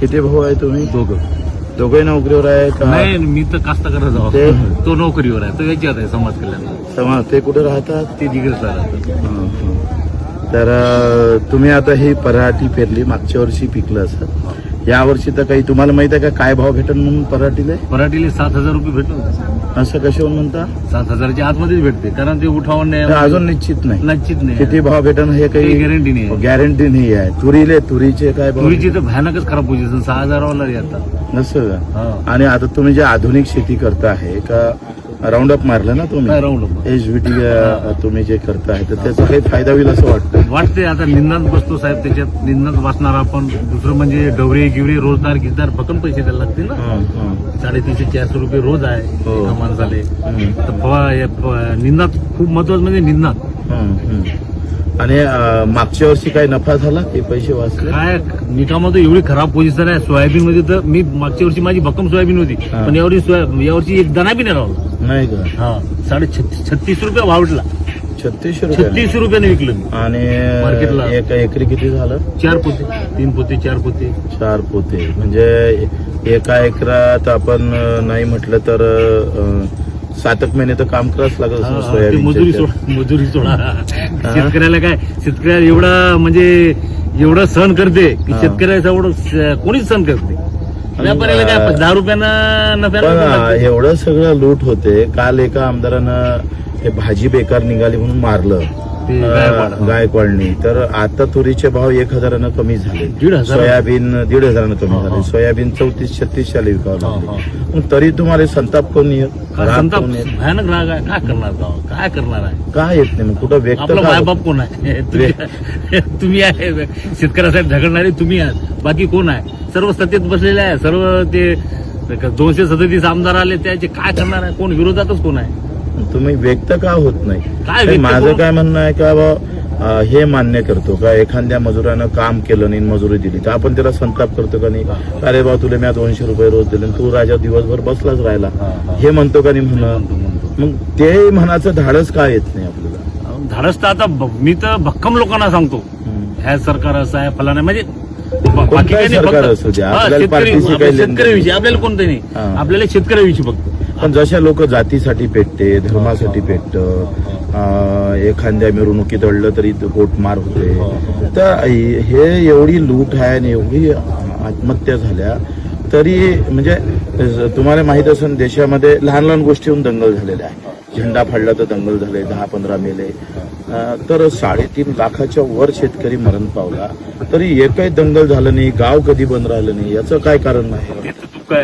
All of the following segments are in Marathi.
किती भाऊ आहे तुम्ही? दोघं. दोघे नोकरीवर आहे का? नाही मी तर कास्तकार जाऊ ते- तो नोकरीवर आहे. तो याच्यात आहे समाज कल्याण समाज ते कुठे राहतात? ते जिगरचा राहतो हं, हं. तर अं, तुम्ही आता ही पराठी पेरली मागच्या वर्षी पिकलं असं. या वर्षी तर काही तुम्हाला माहीत आहे का काय भाव भेटेल म्हणून पराठीले? पराठीले सात हजार रुपये भेटतो असं कशावर म्हणता? सात हजारच्या आतमध्येच भेटते कारण ते उठावून तर नाही अजून निश्चित नाही. निश्चित नाही. किती भाव भेटेल हे काही गॅरंटी नाही. गॅरंटी नाही आहे. तुरीले तुरीचे काय तुरीची तर भयानकच खराब पोझिशन सहा हजारावाला आता. नसं. आणि आता तुम्ही जे आधुनिक शेती करता आहे का राऊंड अप मारलं ना तुम्ही राऊंड एच बी टी तुम्ही जे करताय तर त्याचा काही फायदा होईल असं वाटतं वाटते आता निंदात बसतो साहेब त्याच्यात निंदात वाचणार आपण दुसरं म्हणजे डवरे गिवरे रोजदार गिजदार भक्कम पैसे द्यायला लागतील ना. साडेतीनशे चारशे रुपये रोज आहे हो. माणसाले. तर निंदात खूप महत्वाचं म्हणजे निंदात. आणि मागच्या वर्षी काही नफा झाला ते पैसे वाचले? काय? निकामात एवढी खराब पोझिशन आहे. सोयाबीन मध्ये तर मी मागच्या वर्षी माझी भक्कम सोयाबीन होती. हा. पण यावर्षी सोया- यावर्षी एक दाना बी नाही नाही का? हा. साडे छत्तीस छत्तीस रुपये भावटला छत्तीसशे रुपये. छत्तीस रुपयाने विकलं मी. आणि मार्केटला. एक एकरी किती झालं? चार पोते. तीन पोते चार पोते. चार पोते. म्हणजे एका एकरात आपण अं, नाही म्हटलं तर अं, सातक महिने तर काम करावंच लागत असेल मजुरी सोडा मजुरी सोडा. शेतकऱ्याला काय? शेतकऱ्याला एवढा म्हणजे एवढं सहन करते की हा. शेतकऱ्याचं एवढं स- कोणीच सहन करते व्यापाऱ्याला काय? दहा रुपयानं नफ्याला एवढं सगळं लूट होते. काल एका आमदारानं हे भाजी बेकार निघाली म्हणून मारलं. गायकवाडनी. तर आता तुरीचे भाव एक हजारानं कमी झाले. दीड हजार. सोयाबीन दीड हजारानं कमी झाले. सोयाबीन चौतीस छत्तीसशे विकावं हा, लागले. मग तरी तुम्हाला संताप कोण येत? काय? भयानक राग आहे. करणार काय करणार आहे? काय येत नाही? मग कुठं व्यक्त? मायबाप कोण आहे? तुम्ही तुम्ही आहे. शेतकऱ्यासाठी झगडणारे तुम्ही आहात. बाकी कोण आहे? सर्व सत्तेत बसलेले आहे. सर्व ते दोनशे सदतीस आमदार आले त्याचे काय करणार आहे? कोण? विरोधातच कोण आहे? तुम्ही व्यक्त का होत नाही काय माझं? काय म्हणणं आहे का बा, हे मान्य करतो का एखाद्या मजुरानं काम केलं नाही मजुरी दिली तर आपण त्याला संताप करतो का नाही अरे बा तुला मी दोनशे रुपये रोज दिले तू राजा दिवसभर बसलाच राहिला हा, म्हणतो का नाही म्हणणं म्हणतो. मग ते म्हणाचं धाडस का येत नाही आपल्याला धाडस तर आता मी तर भक्कम लोकांना सांगतो. ह्या सरकार असं आहे फलाना म्हणजे बाकी काही नाही, आपल्याला शेतकऱ्याविषयी. आपल्याला कोणतं नाही. आपल्याला शेतकऱ्याविषयी फक्त पण जशा लोक जातीसाठी पेटते धर्मासाठी पेटत एखाद्या मिरवणुकीत अडलं तरी गोटमार होते. तर हे एवढी लूट आहे आणि एवढी आत्महत्या झाल्या तरी म्हणजे तुम्हाला माहीत असेल देशामध्ये लहान लहान गोष्टीहून दंगल झालेल्या आहे. झेंडा फाडला तर दंगल झाले दहा पंधरा मेले. तर साडेतीन लाखाच्या वर शेतकरी मरण पावला तरी एकही दंगल झालं नाही गाव कधी बंद राहिलं नाही याचं काय कारण आहे? ते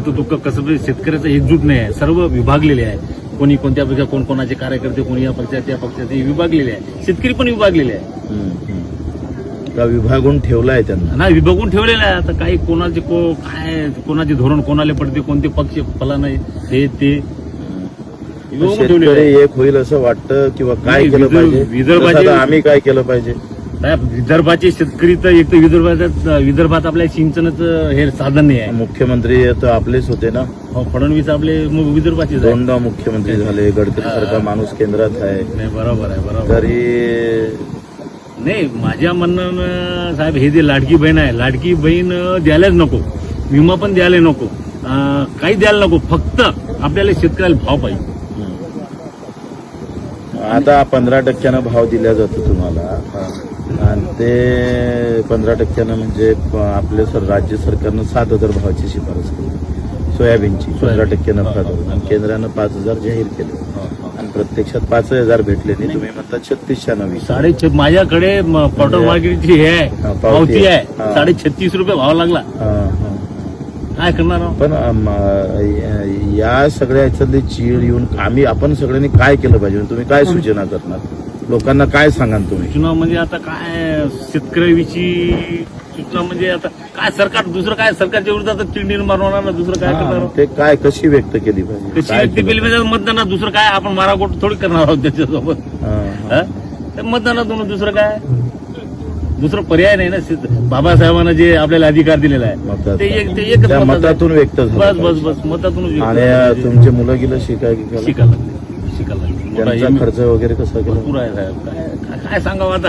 साहेब ते कसं बी शेतकऱ्याचं एकजूट नाही आहे. सर्व विभागलेले आहे. कोणी कोणत्या पक्षा कोण कोणाचे कार्यकर्ते कोणी या पक्षात त्या पक्षात विभागलेले आहे. शेतकरी पण विभागलेले आहे. का विभागून ठेवलाय त्यांना? ना विभागून ठेवलेले आहे. आता काही कोणाचे को काय कोणाचे धोरण कोणाला पडते कोणते पक्ष फला नाही हे ते विभागून ठेवलेले आहे. शेतकरी एक होईल असं वाटतं किंवा काय नाही, केलं पाहिजे? विदर्भाचे- जसं आता आम्ही काय केलं पाहिजे? साहेब विदर्भाचे शेतकरी तर एक तर विदर्भात विदर्भात आपल्या सिंचनाचं हे साधन नाही आहे. मुख्यमंत्री तर आपलेच होते ना? हो, फडणवीस आपले आहे दोनदा मुख्यमंत्री झाले गडकरी सारखा माणूस केंद्रात आहे. नाही बरोबर आहे बरोबर तरी नाही माझ्या म्हणणं साहेब हे जे लाडकी बहीण आहे लाडकी बहीण द्यायलाच नको. विमा पण द्यायला नको. काही द्यायला नको फक्त आपल्याला शेतकऱ्याला भाव पाहिजे. आता पंधरा टक्क्यानं भाव दिला जातो तुम्हाला. आणि ते पंधरा टक्क्यानं म्हणजे आपले सर राज्य सरकारनं सात हजार भावाची शिफारस केली. सोयाबीनची पंधरा टक्के नफा धरून आणि केंद्रानं पाच हजार जाहीर केले. आणि प्रत्यक्षात पाच हजार भेटले नाही. तुम्ही म्हणता छत्तीसशे नवी साडे माझ्याकडे पॉटर मार्केटची हे आहे. पावती. साडे छत्तीस रुपये भाव लागला. काय करणार? पण या सगळ्या याच्यातली चीड येऊन आम्ही आपण सगळ्यांनी काय केलं पाहिजे? तुम्ही काय सूचना करणार? लोकांना काय सांगाल तुम्ही सूचना म्हणजे आता काय शेतकऱ्याविषयी सूचना म्हणजे आता काय सरकार दुसरं काय सरकारच्या विरोधात चिडणी मारवणार ना दुसरं काय करणार? ते काय कशी व्यक्त केली पाहिजे कशी काय व्यक्ती केलं? केली म्हणजे मतदानात दुसरं काय आपण माराकोट थोडी करणार आहोत त्याच्यासोबत हा, मतदानातून दुसरं काय दुसरं पर्याय नाही ना शेत- बाबासाहेबांना जे आपल्याला अधिकार दिलेला आहे मतात. ते एक ते एकच त्या. मतातून व्यक्त झालं बस बस. बस मतातून आणि अ, तुमचे मुलं गेलं शिकाय की काय? शिकायला लागले शिकायला खर्च वगैरे कसा भरपूर आहे साहेब. काय सांगावं आता?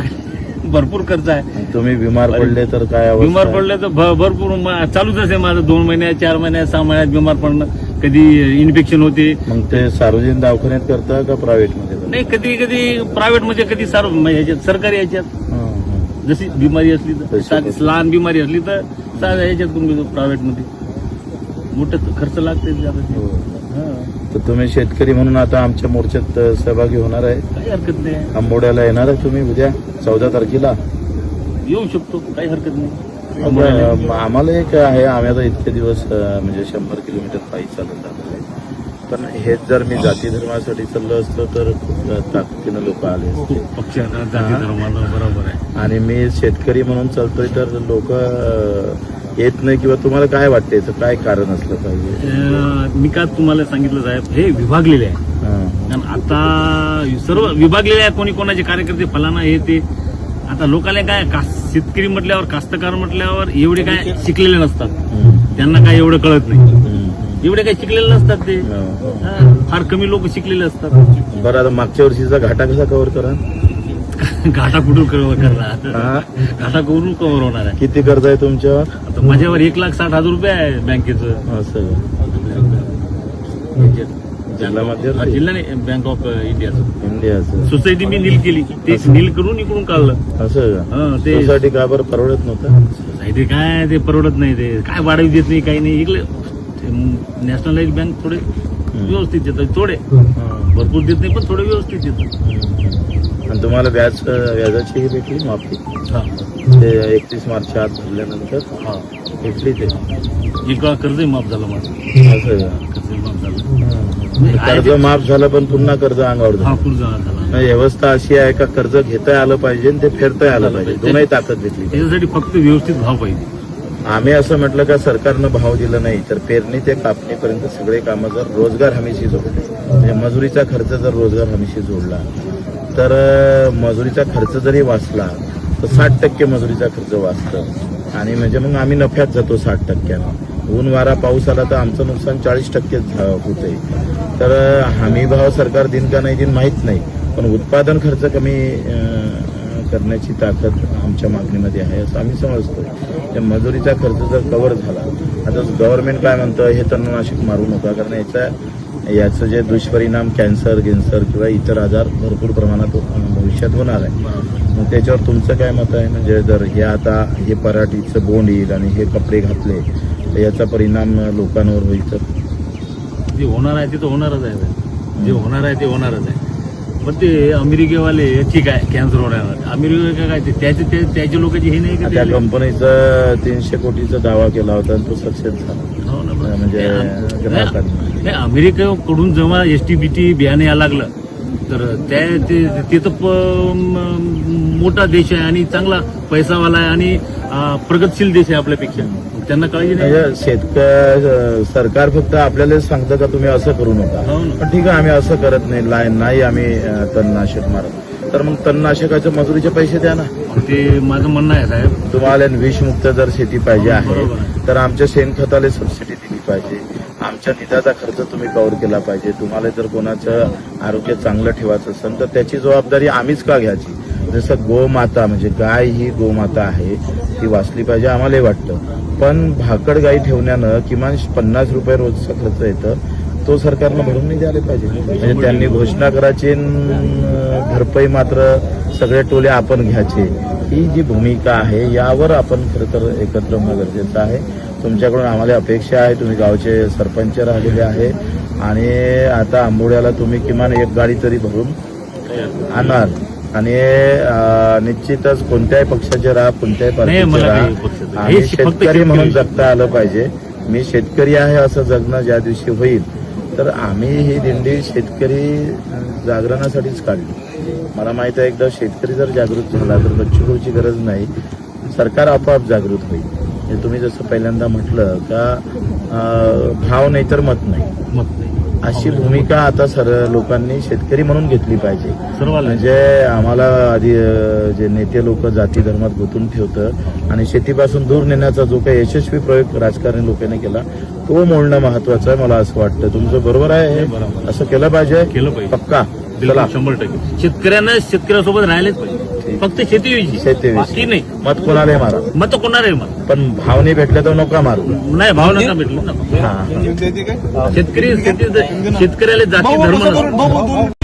भरपूर खर्च आहे. तुम्ही बिमार पडले तर काय बिमार आहे? पडले तर भरपूर चालूच असे माझं. दोन महिन्यात चार महिन्यात सहा महिन्यात बिमार पडणं. कधी इन्फेक्शन होते. मग ते सार्वजनिक दवाखान्यात करता का प्रायव्हेटमध्ये करता? नाही कधी कधी प्रायव्हेटमध्ये कधी सार म्हणजे ह्याच्यात सरकारी याच्यात. जशी बिमारी असली तर. लहान बिमारी असली तर साध्या ह्याच्यात करून घेतो प्रायव्हेटमध्ये. मोठं खर्च लागते. तर तुम्ही शेतकरी म्हणून आता आमच्या मोर्चात सहभागी होणार आहे. काही हरकत नाही. आंबोड्याला येणार आहे तुम्ही उद्या चौदा तारखेला. येऊ शकतो काही हरकत नाही. आम्हाला एक आहे आम्ही आता इतके दिवस अ, म्हणजे शंभर किलोमीटर पायी चालत आलो आहे. पण हेच जर मी जाती धर्मासाठी चाललो असतो तर खूप ताकदीनं लोक आले असते पक्ष जाती धर्माला बरोबर आहे. आणि मी शेतकरी म्हणून चालतोय तर लोक येत नाही किंवा तुम्हाला काय वाटतं याचं काय कारण असलं पाहिजे? मी का तुम्हाला सांगितलं साहेब हे विभागलेले आहे. कारण आता सर्व विभागलेले आहे कोणी कोणाचे कार्यकर्ते फलाना हे ते. आता लोकांना काय शेतकरी म्हटल्यावर कास्तकार म्हटल्यावर एवढे काय शिकलेले नसतात. त्यांना काय एवढं कळत नाही. एवढे काही शिकलेले नसतात ते. फार कमी लोक शिकलेले असतात. बरं आता मागच्या वर्षीचा घाटा कसा कव्हर करा घाटा कुठून कव्हर करणार? घाटा कुठून कव्हर होणार आहे? किती कर्ज आहे तुमच्यावर आता माझ्यावर एक लाख साठ हजार रुपये आहे बँकेचं. असं. जिल्हा हा, मध्यवर्ती जिल्हा नाही बँक ऑफ इंडियाचं इंडियाचं सोसायटी मी नील केली. ते नील करून इकडून काढलं. असं ते सोसायटी का बरं परवडत नव्हतं? सोसायटी काय ते परवडत नाही ते काय वाढवी देत नाही काही नाही. इकडे नॅशनलाइज बँक थोडे व्यवस्थित देतात थोडे. भरपूर देत नाही पण थोडे व्यवस्थित देतात. आणि तुम्हाला व्याज व्याजाची ही भेटली माफी. ते एकतीस मार्च आत भरल्यानंतर हा. भेटली ते. एक कर्जही माफ झालं माझं? असं का? कर्जही माफ झालं. कर्ज माफ झालं पण पुन्हा कर्ज अंगावर हा झालं. पुढचा झाला. म्हणजे व्यवस्था अशी आहे का कर्ज घेता आलं पाहिजे आणि ते फेरता आलं पाहिजे? दोनही ताकद भेटली पाहिजे. त्याच्यासाठी फक्त व्यवस्थित भाव पाहिजे. आम्ही असं म्हटलं का सरकारनं भाव दिला नाही तर पेरणी ते कापणीपर्यंत सगळे कामं जर रोजगार हमीशी जोडले म्हणजे मजुरीचा खर्च जर रोजगार हमीशी जोडला तर मजुरीचा खर्च जरी वाचला तर साठ टक्के मजुरीचा खर्च वाचतं. आणि म्हणजे मग आम्ही नफ्यात जातो साठ टक्क्यानं. ऊन वारा पाऊस आला तर आमचं नुकसान चाळीस टक्के होत आहे तर हमी भाव सरकार दिन का नाही दिन माहीत नाही. पण उत्पादन खर्च कमी करण्याची ताकद आमच्या मागणीमध्ये आहे असं आम्ही समजतो. त्या मजुरीचा खर्च जर कव्हर झाला आता गव्हर्नमेंट काय म्हणतं हे तणनाशक मारू नका. कारण याचा याचं जे दुष्परिणाम कॅन्सर गिन्सर किंवा इतर आजार भरपूर प्रमाणात भविष्यात होणार आहे. मग त्याच्यावर तुमचं काय मत आहे? म्हणजे जर हे आता हे पराठीचं बोंड येईल आणि हे कपडे घातले तर याचा परिणाम लोकांवर होईल तर? जे होणार आहे ते तर होणारच आहे जे होणार आहे ते होणारच आहे. पण ते अमेरिकेवाले ठीक आहे कॅन्सर होणार अमेरिका काय ते त्याचे ते त्याचे लोकांचे हे नाही का त्या कंपनीचा तीनशे कोटीचा दावा केला होता आणि तो सक्सेस झाला. हो. म्हणजे नाही, अमेरिकेकडून जेव्हा एस टी बी टी बियाणं यायला लागलं तर त्या ते ते तर मोठा देश आहे आणि चांगला पैसावाला आहे आणि प्रगतशील देश आहे आपल्यापेक्षा. त्यांना काळजी नाही. म्हणजे शेतकरी सरकार फक्त आपल्याला सांगतं का तुम्ही असं करू नका? हो. पण ठीक आहे आम्ही असं करत नाही नाही आम्ही तणनाशक मारत. तर मग तणनाशकाचे मजुरीचे पैसे द्या ना. ते माझं म्हणणं आहे साहेब. तुम्हाला विषमुक्त जर शेती पाहिजे आहे. तर आमच्या शेणखताला सबसिडी दिली पाहिजे. आमच्या निधाचा खर्च तुम्ही कव्हर केला पाहिजे. तुम्हाला जर कोणाचं आरोग्य चांगलं ठेवायचं असेल तर त्याची जबाबदारी आम्हीच का घ्यायची? जसं गोमाता म्हणजे गाय ही गोमाता आहे ती वाचली पाहिजे आम्हालाही वाटतं. पण भाकड गाई ठेवण्यानं किमान पन्नास रुपये रोजचा खर्च येतं. तो सरकारनं भरून नाही द्यायला पाहिजे. म्हणजे त्यांनी घोषणा करायची भरपाई मात्र सगळे टोले आपण घ्यायचे. ही जी भूमिका आहे यावर आपण खरं तर एकत्र होणं गरजेचं आहे. तुमच्याकडून आम्हाला अपेक्षा आहे. तुम्ही गावचे सरपंच राहिलेले आहे. आणि आता आंबोड्याला तुम्ही किमान एक गाडी तरी भरून आणणार. आणि निश्चितच कोणत्याही पक्षाचे राहा कोणत्याही पार्टीचे राहा. आणि हे शेतकरी. म्हणून जगता आलं पाहिजे. मी शेतकरी आहे असं जगणं ज्या दिवशी होईल तर आम्ही ही दिंडी शेतकरी जागरणासाठीच काढली. मला माहीत आहे एकदा शेतकरी जर जागृत झाला तर बच्चूभाऊची गरज नाही. सरकार आपोआप जागृत होईल. हे तुम्ही जसं पहिल्यांदा म्हटलं का भाव नाही तर मत नाही. मत नाही. अशी भूमिका आता सर लोकांनी शेतकरी म्हणून घेतली पाहिजे. म्हणजे आम्हाला आधी जे नेते लोक जाती धर्मात गुंतून ठेवतं आणि शेतीपासून दूर नेण्याचा जो काही यशस्वी प्रयोग राजकारणी लोकांनी केला तो मोडणं महत्वाचं आहे मला असं वाटतं. तुमचं बरोबर आहे. असं केलं पाहिजे? केलं पाहिजे. पक्का? शंभर टक्के. शेतकऱ्यांना शेतकऱ्यासोबत राहिलेच पाहिजे. फक्त शेती व्हायची शेती व्हायची. बाकी नाही. मत कोणाला मारा? मत कोणार आहे मग पण भाव नाही भेटले तर नका मारू. नाही भावना भेटलं. ना हा. शेतकरी शेती शेतकऱ्याला जाती धर्म नसतो.